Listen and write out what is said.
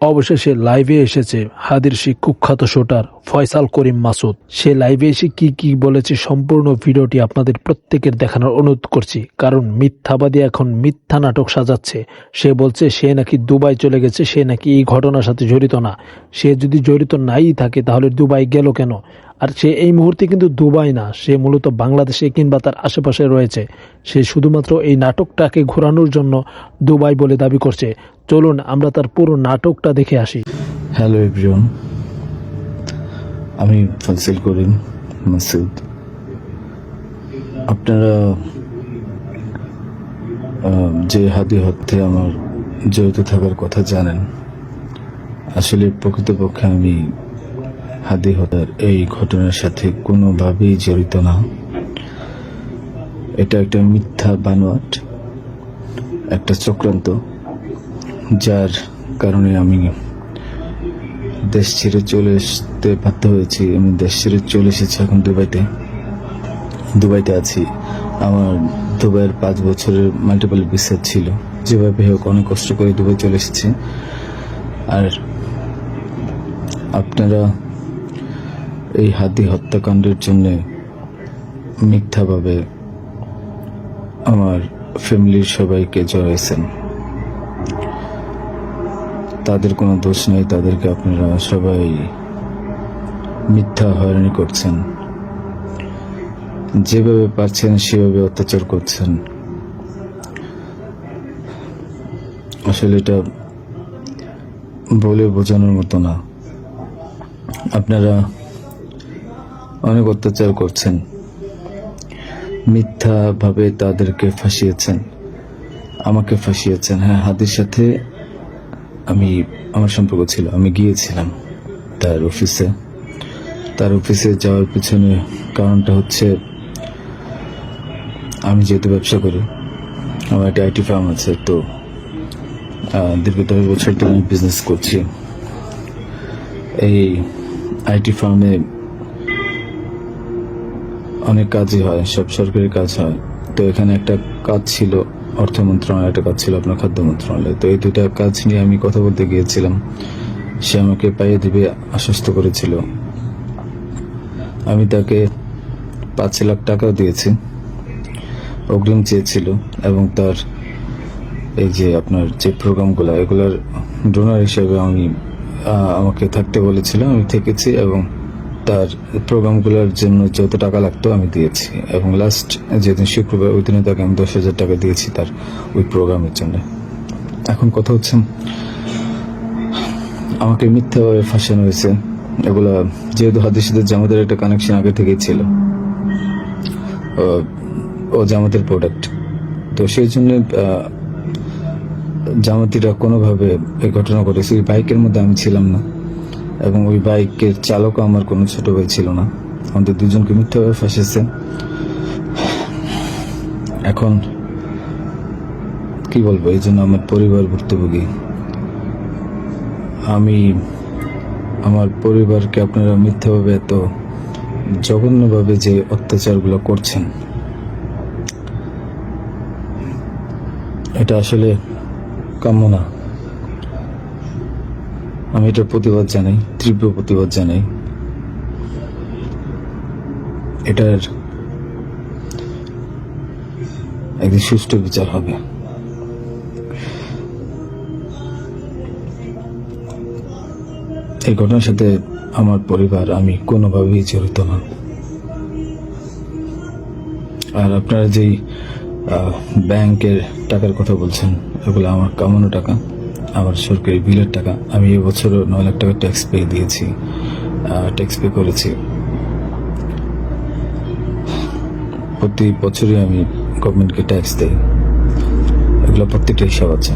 অবশেষে লাইভে এসেছে হাদির সেই কুখ্যাত শোটার ফয়সাল করিম মাসুদ। সে লাইভে এসে কি কি বলেছে সম্পূর্ণ ভিডিওটি আপনাদের প্রত্যেকের দেখানোর অনুরোধ করছি। কারণ মিথ্যাবাদী এখন মিথ্যা নাটক সাজাচ্ছে। সে বলছে, সে নাকি দুবাই চলে গেছে, সে নাকি এই ঘটনার সাথে জড়িত না। সে যদি জড়িত নাই থাকে, তাহলে দুবাই গেল কেন? আর সে এই মুহূর্তে কিন্তু দুবাই না। সে মূলত বাংলাদেশে কিংবা তার আশেপাশে রয়েছে। সে শুধুমাত্র এই নাটকটাকে ঘোরানোর জন্য দুবাই বলে দাবি করছে। চলুন, আমরা তার পুরো নাটকটা দেখে আসি। হ্যালো এভরিওয়ান আমি ফজল করিম মাসুদ। আপনারা যে হাদি হত্যে আমার জড়িত থাকার কথা জানেন, আসলে প্রকৃতপক্ষে আমি হাদি হত্যার এই ঘটনার সাথে কোনোভাবেই জড়িত না। এটা একটা মিথ্যা বানোয়াট, একটা চক্রান্ত, যার কারণে আমি দেশ ছেড়ে চলে আসতে বাধ্য হয়েছি। আমি দেশ ছেড়ে চলে এসেছি এখন দুবাইতে। দুবাইতে আছি। আমার দুবাইয়ের পাঁচ বছরের মাল্টিপল ভিসা ছিল। যেভাবে হোক অনেক কষ্ট করে দুবাই চলে এসেছি। আর আপনারা এই হাতি হত্যাকাণ্ডের জন্য মিথ্যাভাবে আমার ফ্যামিলির সবাইকে জড়াইছেন। তাদের কোনো দোষ নেই, তাদেরকে আপনারা সবাই মিথ্যা হয়রানি করছেন। যেভাবে পারছেন, সেভাবে অত্যাচার করছেন। আসলে এটা বলে বোঝানোর মতো না। আপনারা অনেক অত্যাচার করছেন। মিথ্যাভাবে তাদেরকে ফাঁসিয়েছেন। আমাকে ফাঁসিয়েছেন। হ্যাঁ হাতের সাথে আমি, আমার সম্পর্ক ছিল। আমি গিয়েছিলাম তার অফিসে। তার অফিসে যাওয়ার পিছনে কারণটা হচ্ছে আমি যেহেতু ব্যবসা করি, আমার একটা আইটি ফার্ম আছে, তো দীর্ঘ দশ বছর আমি বিজনেস করছি। এই আইটি ফার্মে অনেক কাজই হয়, সব সরকারি কাজ হয়। তো এখানে একটা কাজ ছিল, অর্থ মন্ত্রণালয়, একটা কাজ ছিল আপনার খাদ্য মন্ত্রণালয়। তো এই দুটা কাজ নিয়ে আমি কথা বলতে গিয়েছিলাম। সে আমাকে পাইয়ে দিবে, আশ্বস্ত করেছিল। আমি তাকে পাঁচ লাখ টাকাও দিয়েছি। অগ্রিম চেয়েছিল এবং তার এই যে আপনার যে প্রোগ্রামগুলো, এগুলোর ডোনার হিসেবে আমি আমাকে থাকতে বলেছিলাম। আমি থেকেছি এবং তার প্রোগ্রামগুলোর জন্য যত টাকা লাগতো, আমি দিয়েছি। এবং লাস্ট যেদিন শুক্রবার, ওই দিনে তাকে আমি দশ হাজার টাকা দিয়েছি তার ওই প্রোগ্রামের জন্য। এখন কথা হচ্ছে, আমাকে মিথ্যাভাবে ফাঁসানো হয়েছে। এগুলো যেহেতু হাতের জামাতের একটা কানেকশন আগে থেকেই ছিল। ও- জামাতের প্রোডাক্ট তো সেই জন্য জামাতিরা কোনোভাবে এই ঘটনা ঘটেছে। বাইকের মধ্যে আমি ছিলাম না। এবং ওই বাইকের চালকও আমার কোনো ছোট ভাই ছিল না। আমাদের দুজনকে মিথ্যাভাবে ফাঁসেছে এখন কি বলব, এই জন্য আমার পরিবার ভুক্তভোগী। আমি, আমার পরিবারকে আপনারা মিথ্যাভাবে এত জঘন্যভাবে যে অত্যাচারগুলো করছেন, এটা আসলে কাম্য না। আমি এটার প্রতিবাদ জানাই, তীব্র প্রতিবাদ জানাই। এটার একদিন সুষ্ঠু বিচার হবে। এই ঘটনার সাথে আমার পরিবার, আমি কোনোভাবেই জড়িত না। আর আপনারা যেই ব্যাংকের টাকার কথা বলছেন, এগুলো আমার কামানো টাকা। আমার সরকারি বিলের টাকা আমি এবছরও নয় লাখ টাকা ট্যাক্স পে দিয়েছি ট্যাক্স পে করেছি। প্রতি বছরই আমি গভর্নমেন্টকে ট্যাক্স দেই। এগুলো প্রত্যেকটা হিসাব আছে।